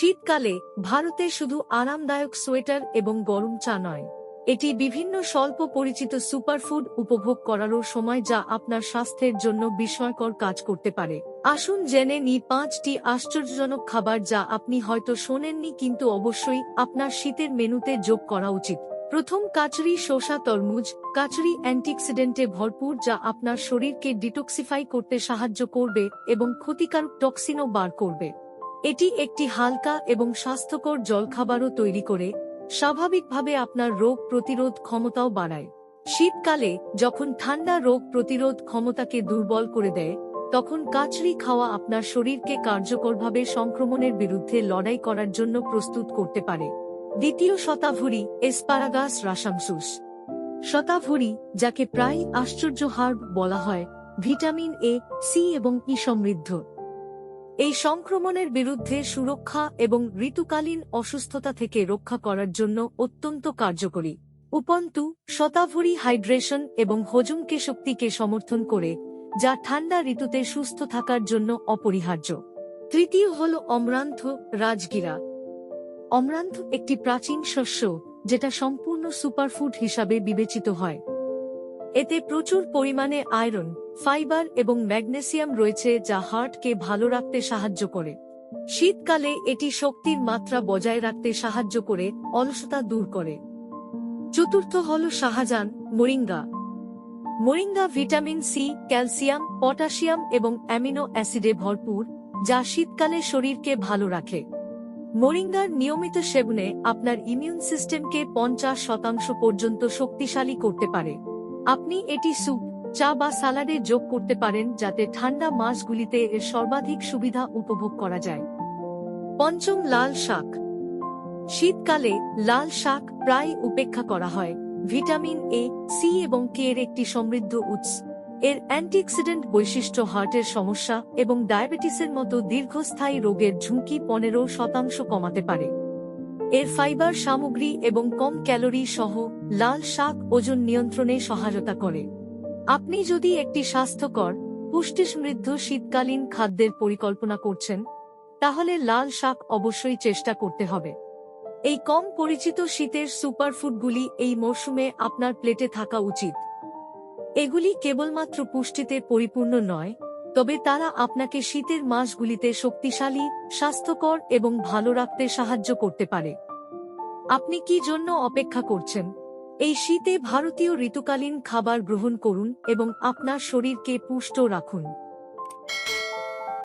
শীতকালে ভারতে শুধু আরামদায়ক সোয়েটার এবং গরম চা নয়, এটি বিভিন্ন স্বল্প পরিচিত সুপারফুড উপভোগ করারও সময় যা আপনার স্বাস্থ্যের জন্য বিস্ময়কর কাজ করতে পারে। আসুন জেনে নি পাঁচটি আশ্চর্যজনক খাবার যা আপনি হয়তো শোনেননি কিন্তু অবশ্যই আপনার শীতের মেনুতে যোগ করা উচিত। প্রথম কাচরি শসা তরমুজ, কাচরি অ্যান্টিঅক্সিডেন্টে ভরপুর যা আপনার শরীরকে ডিটক্সিফাই করতে সাহায্য করবে এবং ক্ষতিকারক টক্সিনও বার করবে। এটি একটি হালকা এবং স্বাস্থ্যকর জলখাবারও তৈরি করে, স্বাভাবিকভাবে আপনার রোগ প্রতিরোধ ক্ষমতাও বাড়ায়। শীতকালে, যখন ঠান্ডা রোগ প্রতিরোধ ক্ষমতাকে দুর্বল করে দেয়, তখন কাচরি খাওয়া আপনার শরীরকে কার্যকরভাবে সংক্রমণের বিরুদ্ধে লড়াই করার জন্য প্রস্তুত করতে পারে। দ্বিতীয় শতাভুরি এসপারাগাস রাসামসুস শতাভুরি যাকে প্রায় আশ্চর্য হার্ব বলা হয়, ভিটামিন এ, সি এবং ই সমৃদ্ধ। এই সংক্রমণের বিরুদ্ধে সুরক্ষা এবং ঋতুকালীন অসুস্থতা থেকে রক্ষা করার জন্য অত্যন্ত কার্যকরী। উপন্তু শতাভরি হাইড্রেশন এবং হজমকে শক্তিকে সমর্থন করে, যা ঠান্ডা ঋতুতে সুস্থ থাকার জন্য অপরিহার্য। তৃতীয় হল অমরান্থ রাজগিরা। অমরান্থ একটি প্রাচীন শস্য, যেটা সম্পূর্ণ সুপারফুড হিসাবে বিবেচিত হয়। এতে প্রচুর পরিমাণে আয়রন, ফাইবার এবং ম্যাগনেসিয়াম রয়েছে যা হার্টকে ভালো রাখতে সাহায্য করে। শীতকালে এটি শক্তির মাত্রা বজায় রাখতে সাহায্য করে, অলসতা দূর করে। চতুর্থ হল Shahjan moringa. Moringa vitamin C, calcium, potassium এবং অ্যামিনো অ্যাসিডে ভরপুর, যা শীতকালে শরীরকে ভালো রাখে। মোরিঙ্গার নিয়মিত সেবনে আপনার ইমিউন সিস্টেমকে পঞ্চাশ শতাংশ পর্যন্ত শক্তিশালী করতে পারে। আপনি এটি স্যুপ, চা বা সালাডে যোগ করতে পারেন যাতে ঠান্ডা মাসগুলিতে এর সর্বাধিক সুবিধা উপভোগ করা যায়। পঞ্চম লাল শাক। শীতকালে লাল শাক প্রায় উপেক্ষা করা হয়, ভিটামিন এ সি এবং কে এর একটি সমৃদ্ধ উৎস। এর অ্যান্টিঅক্সিডেন্ট বৈশিষ্ট্য হার্টের সমস্যা এবং ডায়াবেটিসের মতো দীর্ঘস্থায়ী রোগের ঝুঁকি পনেরো শতাংশ কমাতে পারে। এর ফাইবার সামগ্রী এবং কম ক্যালোরি সহ লাল শাক ওজন নিয়ন্ত্রণে সহায়তা করে। আপনি যদি একটি স্বাস্থ্যকর পুষ্টি সমৃদ্ধ শীতকালীন খাদ্যের পরিকল্পনা করছেন, তাহলে লাল শাক অবশ্যই চেষ্টা করতে হবে। এই কম পরিচিত শীতের সুপারফুডগুলি এই মরশুমে আপনার প্লেটে থাকা উচিত। এগুলি কেবলমাত্র পুষ্টিতে পরিপূর্ণ নয় তবে তারা আপনাকে শীতের মাসগুলিতে শক্তিশালী, স্বাস্থ্যকর এবং ভালো রাখতে সাহায্য করতে পারে। আপনি কি জন্য অপেক্ষা করছেন? এই শীতে ভারতীয় ঋতুকালীন খাবার গ্রহণ করুন এবং আপনার শরীরকে পুষ্ট রাখুন।